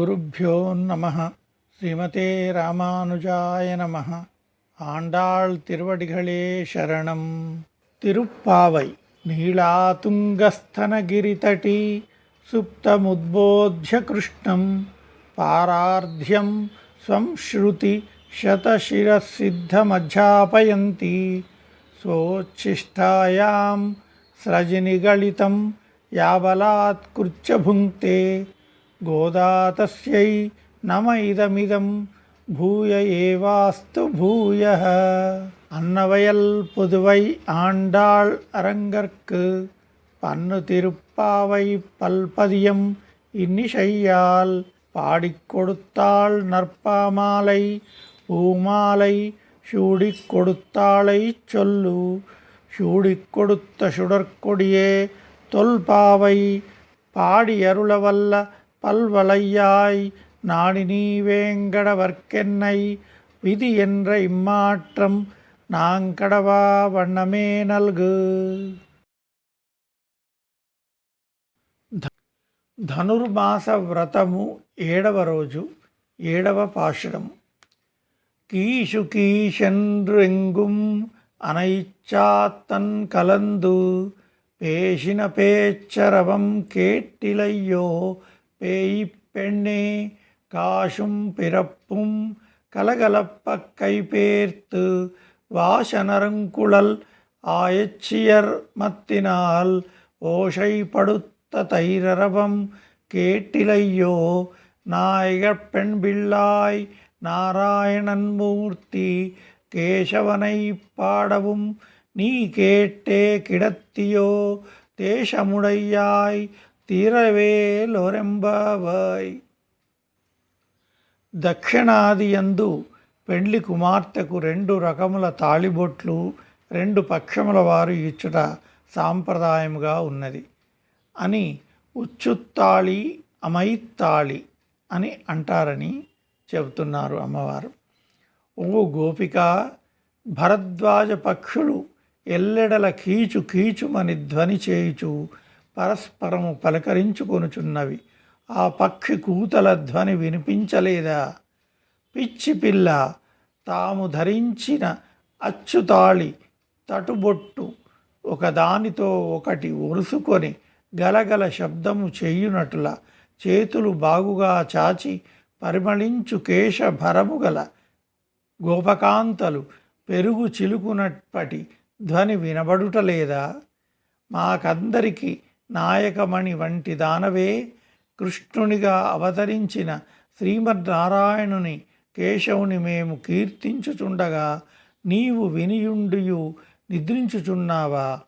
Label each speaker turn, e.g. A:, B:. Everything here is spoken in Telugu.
A: శ్రీగురుభ్యో నమ శ్రీమతే రామానుజాయ నమ ஆண்டாள் திருவடிகளே சரணம் திருப்பாவை நீளாதுங்கஸ்தனகிரிதட்டி சுப்தமுத்போத்ய கிருஷ்ணம் பாரார்த்தியம் ஸ்வம் ஸ்ருதி சதசிரசித்தமஜாபயந்தி சோச்சிஷ்டாயாம் ஸ்ரஜினிகளிதம் யாவலாத் குர்ச்ச புங்கே तस्यै नम इदमिदं பூய ஏவாஸ்து பூயः அன்னவயல் புதுவை ஆண்டாள் அரங்கற்கு பன்னு திருப்பாவை பல்பதியம் இன்னிசையால் பாடிக் கொடுத்தாள் நற்பாமாலை பூமாலை சூடிக் கொடுத்தாளைச் சொல்லு சூடிக் கொடுத்த சுடற்கொடியே தொல்பாவை பாடியருளவல்ல பல்வளையாய் நாடி நீ வேங்கடவர்க்கென்னை விதி என்ற இம்மாற்றம் நாங்கடவா வண்ணமே நல்கு ధనుర్మాస వ్రతము ఏడవ రోజు ఏడవ పాశురము கீஷு கீஷென்றெங்கும் அனைச்சாத்தன் கலந்து பேசின பேச்சரவம் கேட்டிலையோ பேய் பெண்ணே காசும் பிறப்பும் கலகலப்ப கைபேர்த்து வாசனருங்குழல் ஆயச்சியர் மத்தினால் ஓசைப்படுத்த தைரரவம் கேட்டிலையோ நாயகப் பெண் பிள்ளாய் நாராயணன் மூர்த்தி கேசவனை பாடவும் நீ கேட்டே கிடத்தியோ தேசமுடையாய் తీరవేలొరెంబవాయ్ దక్షిణాదియందు పెండ్లి కుమార్తెకు రెండు రకముల తాళిబొట్లు రెండు పక్షముల వారు ఇచ్చుట సాంప్రదాయముగా ఉన్నది. అని ఉచ్చుత్తాళి అమైత్తాళి అని అంటారని చెబుతున్నారు అమ్మవారు. ఓ గోపిక భరద్వాజ పక్షులు ఎల్లెడల కీచు కీచుమని ధ్వని చేయుచు పరస్పరము పలకరించుకొనుచున్నవి. ఆ పక్షి కూతల ధ్వని వినిపించలేదా? పిచ్చి పిల్ల తాము ధరించిన అచ్చుతాళి తటుబొట్టు ఒకదానితో ఒకటి ఒరుసుకొని గలగల శబ్దము చేయునట్ల చేతులు బాగుగా చాచి పరిమళించు కేశభరము గల గోపకాంతలు పెరుగు చిలుకునప్పటి ధ్వని వినబడుటలేదా మాకందరికీ నాయకమణి వంటి దానవే కృష్ణునిగా అవతరించిన శ్రీమద్నారాయణుని కేశవుని మేము కీర్తించుచుండగా నీవు వినియుండియు నిద్రించుచున్నావా?